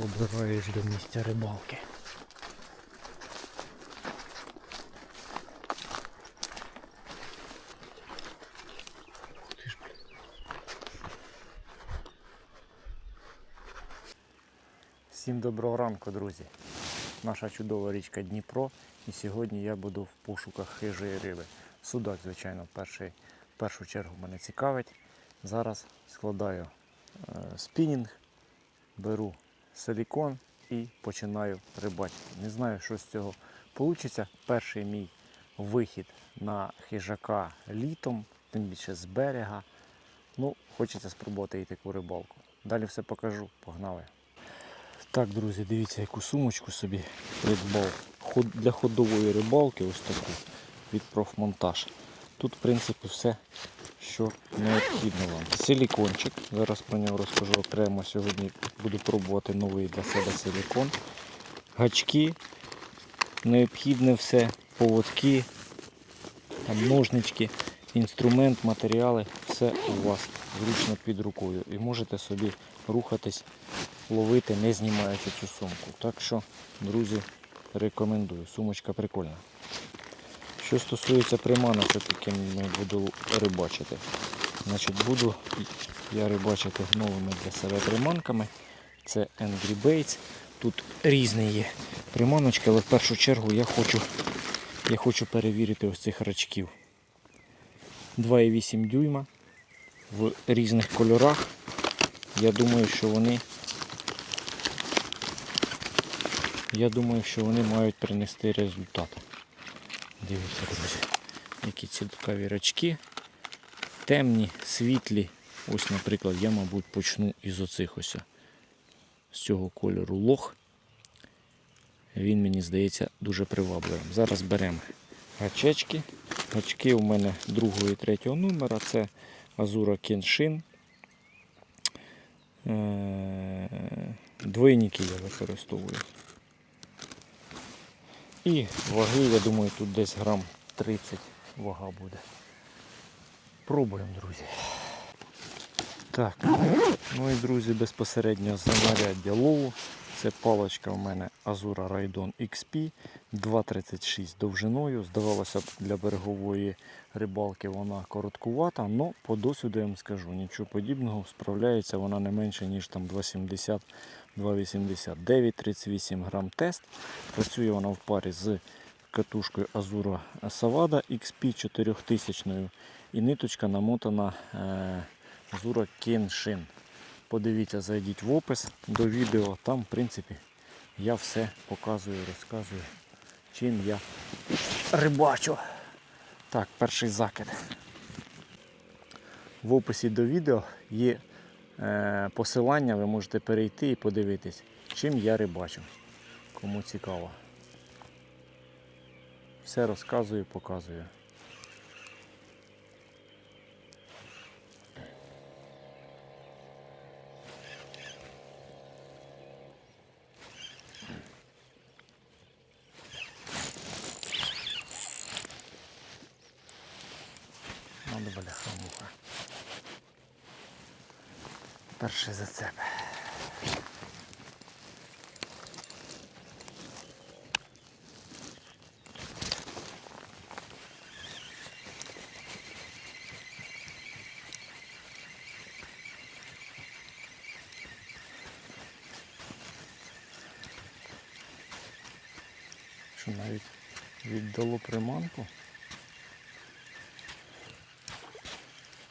пробираєш до місця рибалки. Всім доброго ранку, друзі. Наша чудова річка Дніпро. І сьогодні я буду в пошуках хижої риби. Судак, звичайно, перший, в першу чергу мене цікавить. Зараз складаю е, спінінг, беру силікон і починаю рибачити. Не знаю, що з цього вийде. Перший мій вихід на хижака літом, тим більше з берега. Ну, хочеться спробувати і таку рибалку. Далі все покажу. Погнали. Так, друзі, дивіться, яку сумочку собі придбав. Для ходової рибалки ось таку від профмонтаж. Тут, в принципі, все, що необхідно вам. Силікончик. Зараз про нього розкажу окремо. Сьогодні буду пробувати новий для себе силікон. Гачки, необхідне все, поводки, там ножнички, інструмент, матеріали, все у вас зручно під рукою. І можете собі рухатись, ловити, не знімаючи цю сумку. Так що, друзі, рекомендую. Сумочка прикольна. Що стосується приманок, якими буду рибачити. Значить, буду я рибачити новими для себе приманками. Це Angry Baits. Тут різні є приманочки, але в першу чергу я хочу, я хочу перевірити ось цих рачків. 2,8 дюйма в різних кольорах. Я думаю, що вони я думаю, що вони мають принести результат. Дивіться, друзі, які цікаві рачки. Темні, світлі. Ось, наприклад, я, мабуть, почну із оцих ось. З цього кольору лох. Він мені здається дуже привабливим. Зараз беремо гачечки. Гачки у мене другого і третього номера. Це Азура Кеншин. Е, Двойники я використовую. І ваги, я думаю, тут десь грам 30 вага буде. Пробуємо, друзі. Так, ну і друзі, безпосередньо за знаряддя лову. Це паличка у мене Azura Raidon XP 2,36 довжиною. Здавалося б, для берегової рибалки вона короткувата, але по досвіду я вам скажу, нічого подібного, справляється вона не менше, ніж там 2,70 2,80 9,38 грам тест. Працює вона в парі з катушкою Azura Savada XP 4000 і ниточка намотана е, Azura Kenshin. Подивіться, зайдіть в опис до відео, там в принципі я все показую, розказую, чим я рибачу. Так, перший закид. В описі до відео є посилання, ви можете перейти і подивитись, чим я рибачу. Кому цікаво. Все розказую, показую. Надо бляха муха. Перший зацеп. Що навіть віддало приманку.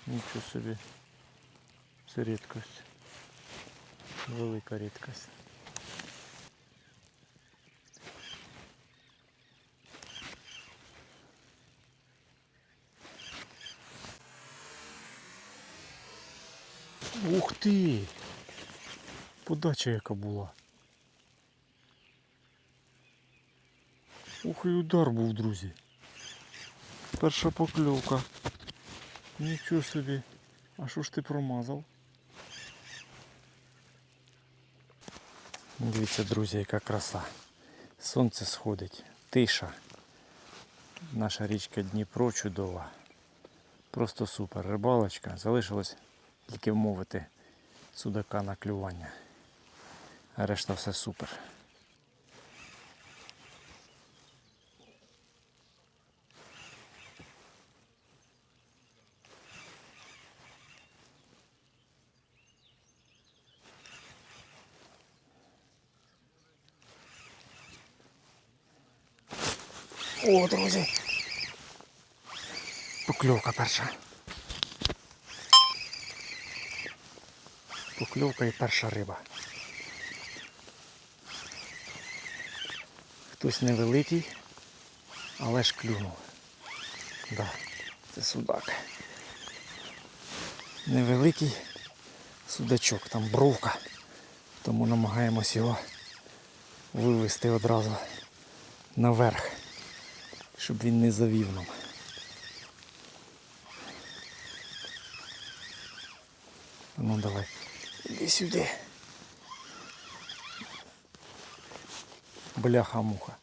Нічого собі. Це рідкость. Велика рідкость. Ух ти! Подача яка була. Ух і удар був, друзі. Перша покльовка. Нічого собі. А що ж ти промазав? Дивіться, друзі, яка краса. Сонце сходить, тиша. Наша річка Дніпро чудова. Просто супер. Рибалочка. Залишилось тільки вмовити судака на клювання. а решта все супер. О, друзі. Покльовка перша. Покльовка і перша риба. Хтось невеликий, але ж клюнув. Да, це судак. Невеликий судачок, там бровка. Тому намагаємось його вивести одразу наверх, щоб він не завів нам. Ну давай, іди сюди. Бляха-муха.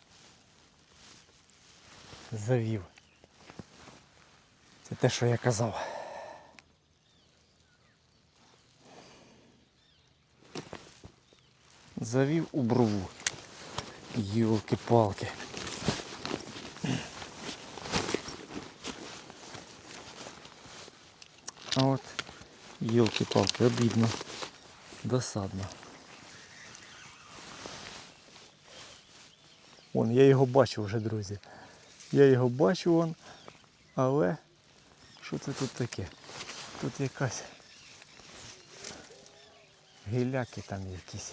Завів. Це те, що я казав. Завів у брову. Йолки-палки. От йолки-палки, обідно. Досадно. Вон, я його бачу вже, друзі. Я його бачу вон, але що це тут таке? Тут якась гіляки там якісь.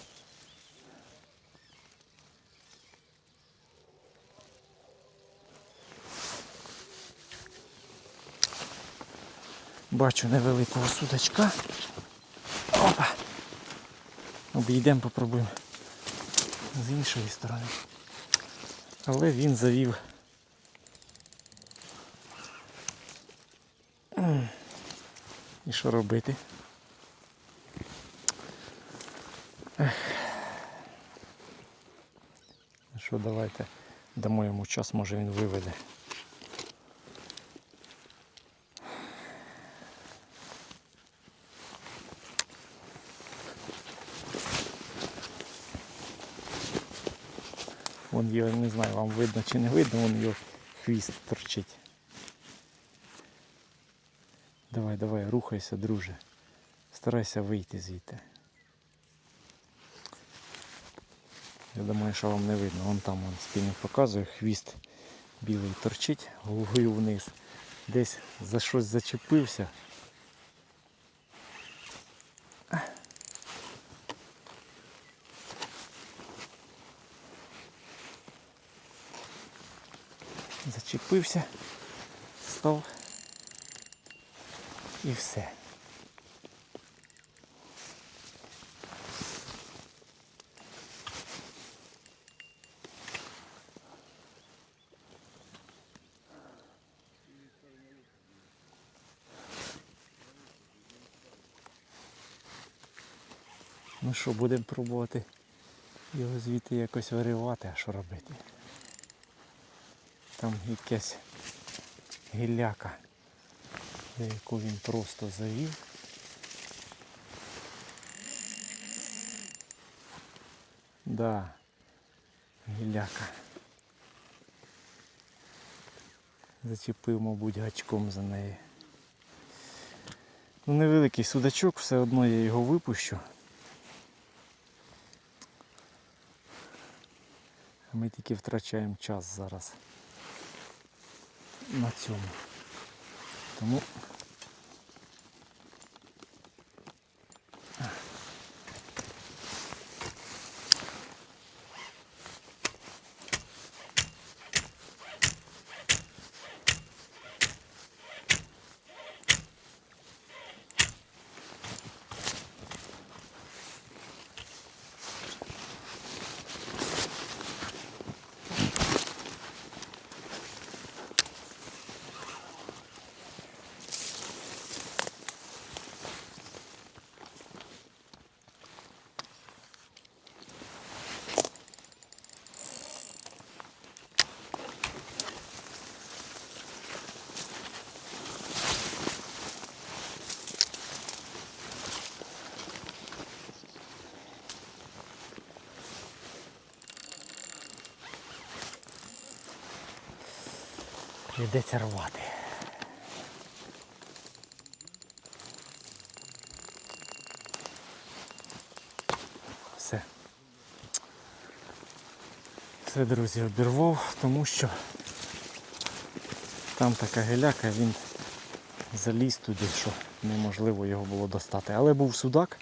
Бачу невеликого судачка. Опа! Обійдемо, попробуємо з іншої сторони. Але він завів. І що робити? Ех. Ну Що, давайте дамо йому час, може він виведе. Вон його, не знаю, вам видно чи не видно, вон його хвіст торчить. Давай, давай, рухайся, друже. Старайся вийти звідти. Я думаю, що вам не видно. Вон там вон спільник показує, хвіст білий торчить головою вниз. Десь за щось зачепився. Зачепився, став і все. Ну що, будемо пробувати його звідти якось виривати, а що робити? Там якась гілляка, за яку він просто завів. Да, гілляка. Зачепив, мабуть, гачком за неї. Ну, невеликий судачок, все одно я його випущу. А Ми тільки втрачаємо час зараз на цьому. Тому Йдеться рвати. Все. Все, друзі, обірвав, тому що там така геляка, він заліз туди, що неможливо його було достати. Але був судак,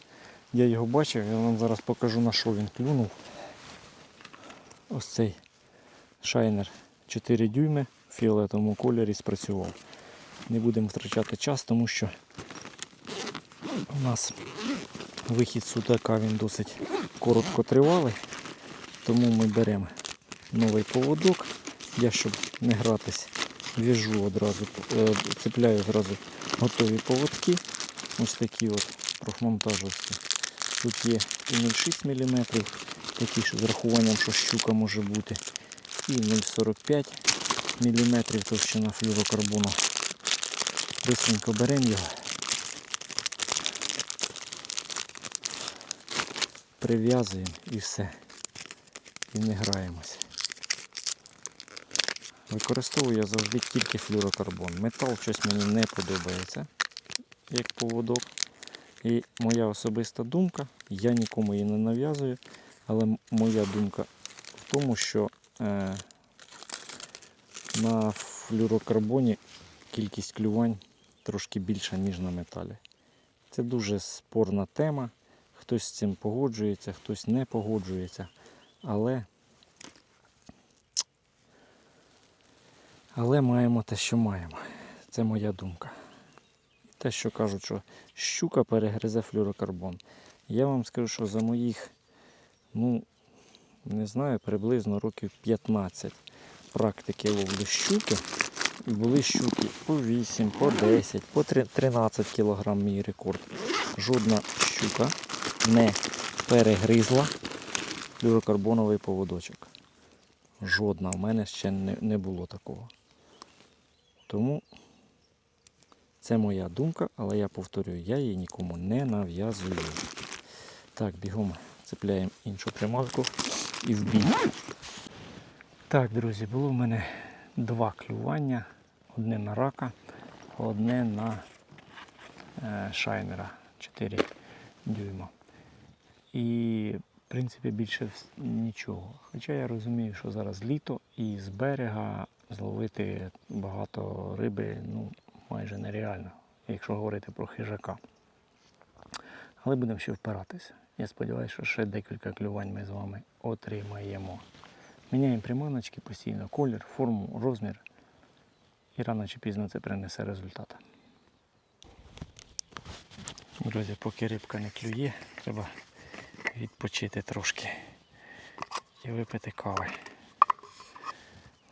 я його бачив, я вам зараз покажу на що він клюнув. Ось цей шайнер 4 дюйми фіолетовому кольорі спрацював. Не будемо втрачати час, тому що у нас вихід судака він досить короткотривалий, тому ми беремо новий поводок. Я, щоб не гратись, в'яжу одразу, е, цепляю одразу готові поводки. Ось такі от профмонтажівські. Тут є і 0,6 мм, такі, з рахуванням, що щука може бути, і 0,45 мм товщина флюрокарбону. Бистренько беремо його. Прив'язуємо і все. І не граємось. Використовую я завжди тільки флюрокарбон. Метал щось мені не подобається, як поводок. І моя особиста думка, я нікому її не нав'язую, але моя думка в тому, що е, на флюрокарбоні кількість клювань трошки більша, ніж на металі. Це дуже спорна тема. Хтось з цим погоджується, хтось не погоджується. Але, але маємо те, що маємо. Це моя думка. Те, що кажуть, що щука перегризе флюрокарбон. Я вам скажу, що за моїх, ну, не знаю, приблизно років 15 практики ловлі щуки. Були щуки по 8, по 10, по 13 кг мій рекорд. Жодна щука не перегризла флюрокарбоновий поводочок. Жодна в мене ще не, не було такого. Тому це моя думка, але я повторюю, я її нікому не нав'язую. Так, бігом цепляємо іншу приманку і в бій. Так, друзі, було в мене два клювання. Одне на рака, одне на е, шайнера 4 дюйма. І, в принципі, більше нічого. Хоча я розумію, що зараз літо і з берега зловити багато риби ну, майже нереально, якщо говорити про хижака. Але будемо ще впиратися. Я сподіваюся, що ще декілька клювань ми з вами отримаємо. Міняємо приманочки постійно, колір, форму, розмір. І рано чи пізно це принесе результат. Друзі, поки рибка не клює, треба відпочити трошки і випити кави.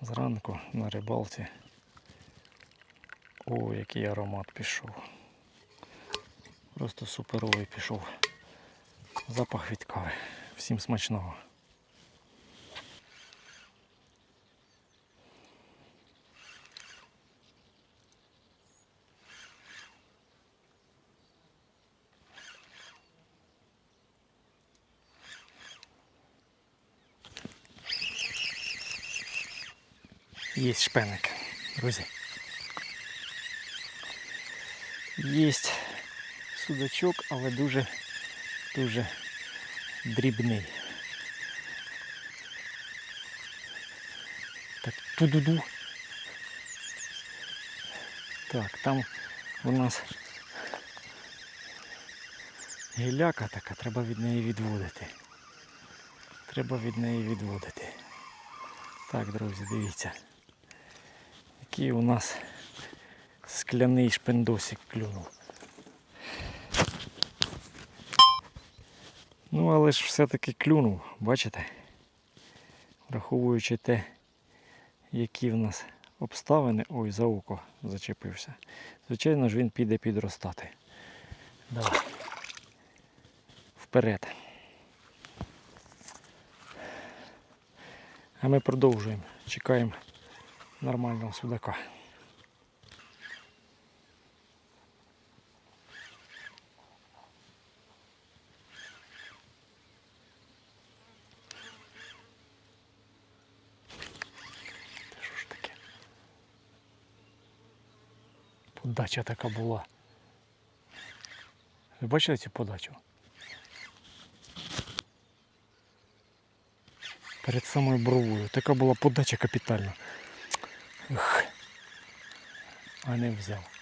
Зранку на рибалці. О, який аромат пішов. Просто суперовий пішов. Запах від кави. Всім смачного. Є шпеник, друзі. Є судачок, але дуже дуже дрібний. Так, ту-ду-ду. Так, там у нас гіляка така, треба від неї відводити. Треба від неї відводити. Так, друзі, дивіться. Який у нас скляний шпендосик клюнув. Ну, але ж все-таки клюнув, бачите? Враховуючи те, які в нас обставини. Ой, за око зачепився. Звичайно ж він піде підростати. Давай. Вперед. А ми продовжуємо. Чекаємо нормального судака. Подача така була. Ви бачили цю подачу? Перед самою бровою. Така була подача капітальна. Ух. А не взяв.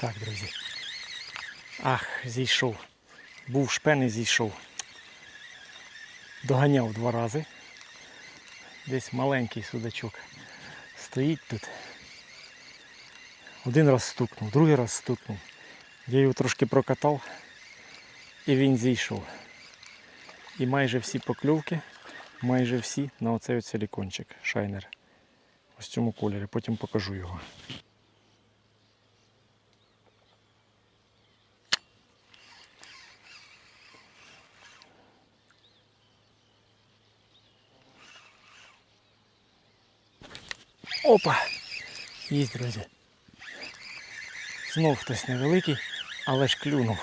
Так, друзі. Ах, зійшов. Був шпен і зійшов. Доганяв два рази. Десь маленький судачок. Стоїть тут. Один раз стукнув, другий раз стукнув. Я його трошки прокатав і він зійшов. І майже всі покльовки, майже всі на оцей от силікончик, шайнер. Ось цьому кольорі, потім покажу його. Опа! Є, друзі. Знов хтось невеликий, але ж клюнув.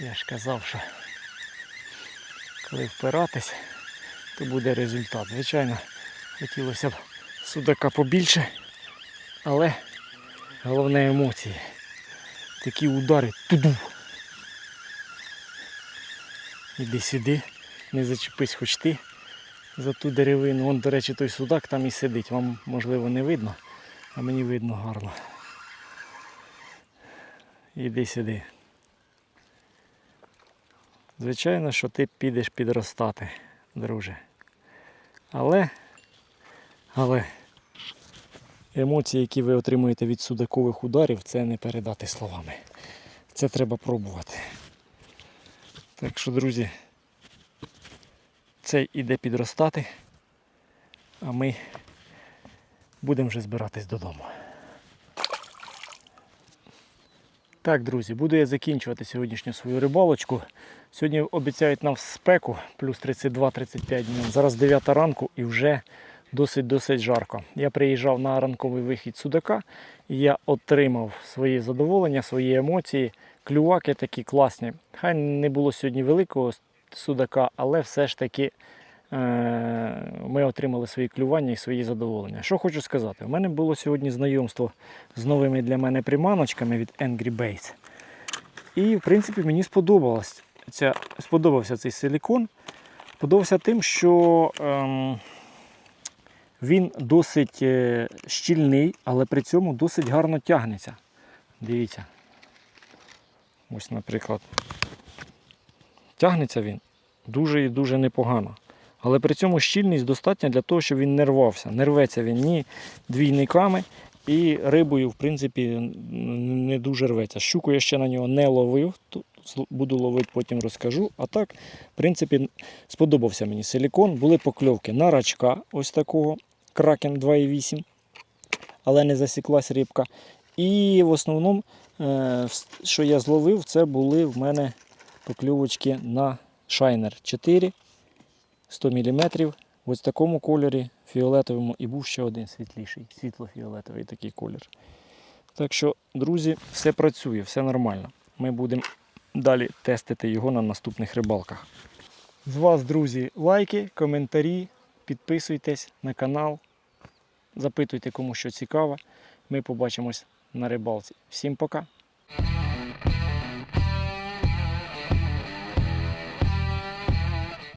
Я ж казав, що коли впиратись, то буде результат. Звичайно, хотілося б судака побільше, але головне емоції. Такі удари туду. Іди сюди, не зачепись хоч ти за ту деревину. Вон, до речі, той судак там і сидить. Вам можливо не видно, а мені видно гарно. Іди сюди. Звичайно, що ти підеш підростати, друже. Але, але емоції, які ви отримуєте від судакових ударів, це не передати словами. Це треба пробувати. Так що, друзі, цей іде підростати, а ми будемо вже збиратись додому. Так, друзі, буду я закінчувати сьогоднішню свою рибалочку. Сьогодні обіцяють нам спеку, плюс 32-35 днів. Зараз 9 ранку і вже досить-досить жарко. Я приїжджав на ранковий вихід судака і я отримав свої задоволення, свої емоції. Клюваки такі класні. Хай не було сьогодні великого судака, але все ж таки е- ми отримали свої клювання і свої задоволення. Що хочу сказати, у мене було сьогодні знайомство з новими для мене приманочками від Angry Baits. І, в принципі, мені сподобалось ця, сподобався цей силікон. Сподобався тим, що ем, він досить е, щільний, але при цьому досить гарно тягнеться. Дивіться. Ось, наприклад, тягнеться він дуже і дуже непогано. Але при цьому щільність достатня для того, щоб він не рвався. Не рветься він ні двійниками і рибою, в принципі, не дуже рветься. Щуку я ще на нього не ловив, буду ловити, потім розкажу. А так, в принципі, сподобався мені силікон. Були покльовки на рачка, ось такого, кракен 2,8, але не засіклась рибка. І в основному, е, що я зловив, це були в мене покльовочки на шайнер 4 100 мм. Ось в такому кольорі фіолетовому і був ще один світліший, світло-фіолетовий такий колір. Так що, друзі, все працює, все нормально. Ми будемо далі тестити його на наступних рибалках. З вас, друзі, лайки, коментарі, підписуйтесь на канал, запитуйте, кому що цікаво. Ми побачимось на рибалці. Всім пока!